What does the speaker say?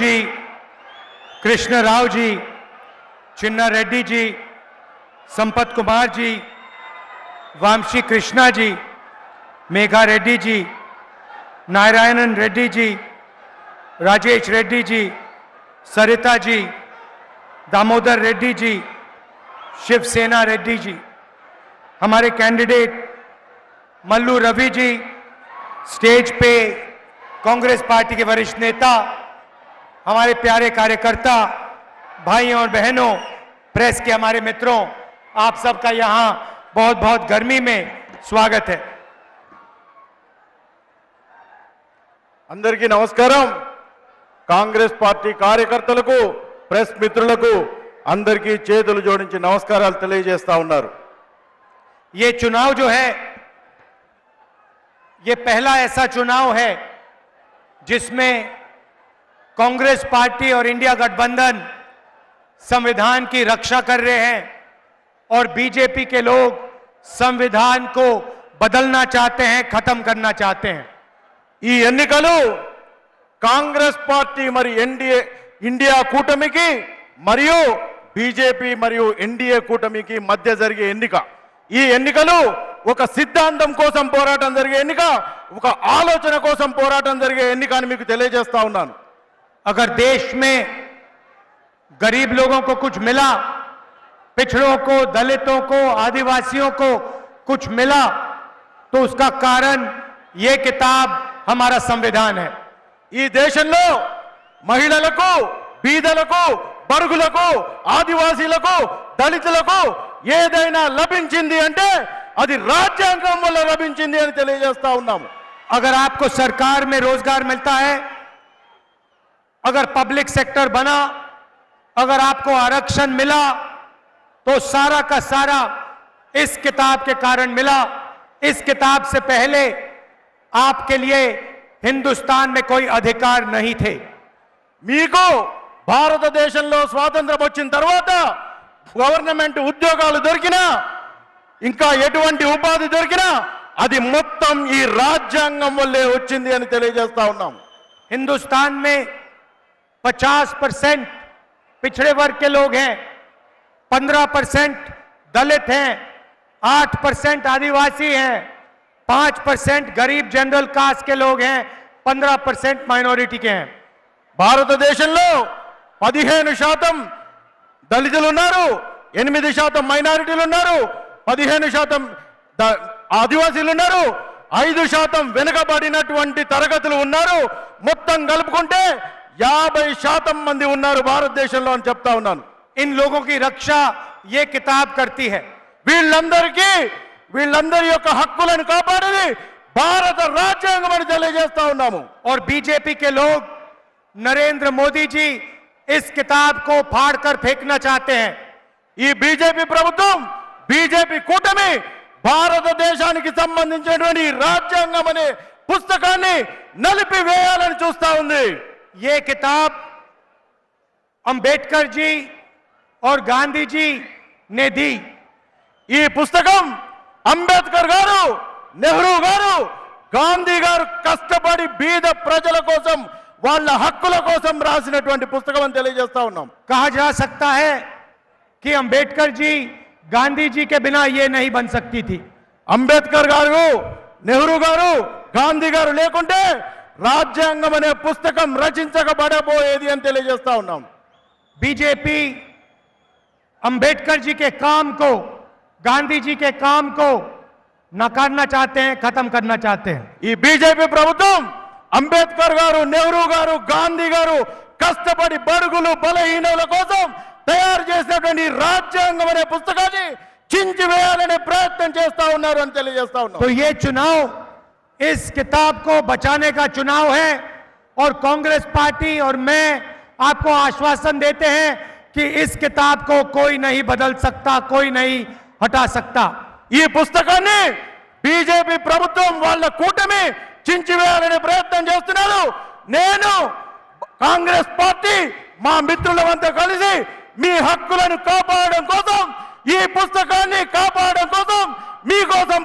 जी कृष्ण राव जी, चिन्ना रेड्डी जी, संपत कुमार जी, वामशी कृष्णा जी, मेघा रेड्डी जी, नारायणन रेड्डी जी, राजेश रेड्डी जी, सरिता जी, दामोदर रेड्डी जी, शिवसेना रेड्डी जी, हमारे candidate Mallu Ravi ji, stage पे Congress party के वरिष्ठ नेता हमारे प्यारे कार्यकर्ता भाइयों और बहनों प्रेस के हमारे मित्रों आप सबका यहां बहुत बहुत गर्मी में स्वागत है అందరికీ నమస్కారం కాంగ్రెస్ పార్టీ కార్యకర్తలకు ప్రెస్ మిత్రులకు అందరికీ చేతులు జోడించి నమస్కారాలు తెలియజేస్తా ఉన్నారు ये चुनाव जो है ये पहला ऐसा चुनाव है जिसमें कांग्रेस पार्टी और इंडिया गठबंधन संविधान की रक्षा कर रहे हैं और बीजेपी के लोग संविधान को बदलना चाहते हैं खत्म करना चाहते हैं ఈ ఎన్నికలు కాంగ్రెస్ పార్టీ మరి ఎన్డీఏ ఇండియా కూటమికి మరియు బీజేపీ మరియు ఎన్డీఏ కూటమికి మధ్య జరిగే ఎన్నిక ఈ ఎన్నికలు ఒక సిద్ధాంతం కోసం పోరాటం జరిగే ఎన్నిక ఒక ఆలోచన కోసం పోరాటం జరిగే ఎన్నిక అని మీకు తెలియజేస్తా ఉన్నాను अगर देश में गरीब लोगों को कुछ मिला पिछड़ों को दलितों को आदिवासियों को कुछ मिला तो उसका कारण ये किताब हमारा संविधान है ఈ దేశంలో మహిళలకు బీదలకు బడుగులకు ఆదివాసీలకు దళితులకు ఏదైనా లభించింది అంటే అది రాజ్యాంగం వల్ల లభించింది అని తెలియజేస్తా ఉన్నాము अगर आपको सरकार में रोजगार मिलता है अगर पब्लिक सेक्टर बना अगर आपको आरक्षण मिला तो सारा का सारा इस किताब के कारण मिला इस किताब से पहले आपके लिए हिंदुस्तान में कोई अधिकार नहीं थे మీకు భారతదేశంలో స్వాతంత్రం వచ్చిన తర్వాత గవర్నమెంట్ ఉద్యోగాలు దొరికినా ఇంకా ఎటువంటి ఉపాధి దొరికినా అది మొత్తం ఈ రాజ్యాంగం వల్లే వచ్చింది అని తెలియజేస్తా ఉన్నాం हिंदुस्तान में 50 परसेंट पिछड़े वर्ग के लोग हैं 15 परसेंट दलित हैं 8 परसेंट आदिवासी हैं 5 परसेंट गरीब जनरल कास्ट के लोग हैं 15 परसेंट माइनॉरिटी के हैं భారతదేశంలో పదిహేను శాతం దళితులు ఉన్నారు ఎనిమిది శాతం మైనారిటీలు ఉన్నారు పదిహేను శాతం ద- ఆదివాసీలు ఉన్నారు ఐదు శాతం వెనుకబడినటువంటి తరగతులు ఉన్నారు మొత్తం కలుపుకుంటే యాభై శాతం మంది ఉన్నారు భారతదేశంలో అని చెప్తా ఉన్నాను इन लोगों की रक्षा ये किताब करती है వీళ్ళందరికీ వీళ్ళందరి యొక్క హక్కులను కాపాడేది భారత రాజ్యాంగం అని తెలియజేస్తా ఉన్నాము और बीजेपी के लोग नरेंद्र मोदी जी इस किताब को फाड़कर फेंकना चाहते हैं ఈ బీజేపీ ప్రభుత్వం బీజేపీ కూటమి భారతదేశానికి సంబంధించినటువంటి ఈ రాజ్యాంగం అనే పుస్తకాన్ని నలిపివేయాలని చూస్తా ఉంది ये किताब अंबेडकर जी और गांधी जी ने दी ఈ పుస్తకం అంబేద్కర్ గారు నెహ్రూ గారు గాంధీ గారు కష్టపడి బీద ప్రజల కోసం వాళ్ళ హక్కుల కోసం రాసినటువంటి పుస్తకం అని తెలియజేస్తా ఉన్నాం कहा जा सकता है कि अंबेडकर जी गांधी जी के बिना ये नहीं बन सकती थी అంబేద్కర్ గారు నెహ్రూ గారు గాంధీ గారు లేకుంటే రాజ్యాంగం అనే పుస్తకం రచించకబడబోయేది అని తెలియజేస్తా ఉన్నాం बीजेपी अंबेडकर जी के काम को गांधी जी के काम को नकारना चाहते हैं खत्म करना चाहते हैं ఈ బీజేపీ ప్రభుత్వం అంబేద్కర్ గారు నెహ్రూ గారు గాంధీ గారు కష్టపడి బడుగులు బలహీనుల కోసం తయారు చేసినటువంటి ఈ రాజ్యాంగం అనే పుస్తకాన్ని చించి వేయాలనే ప్రయత్నం చేస్తా ఉన్నారు అని తెలియజేస్తా ఉన్నాం तो ये चुनाव इस किताब को बचाने का चुनाव है और कांग्रेस पार्टी और मैं आपको आश्वासन देते हैं कि इस किताब को कोई नहीं बदल सकता कोई नहीं हटा सकता ఈ పుస్తకాన్ని బీజేపీ ప్రభుత్వం వాళ్ళ కూటమి చించివేయాలనే ప్రయత్నం చేస్తున్నారు నేను కాంగ్రెస్ పార్టీ మా మిత్రులమంతా కలిసి మీ హక్కులను కాపాడడం కోసం ఈ పుస్తకాన్ని కాపాడడం కోసం మీకోసం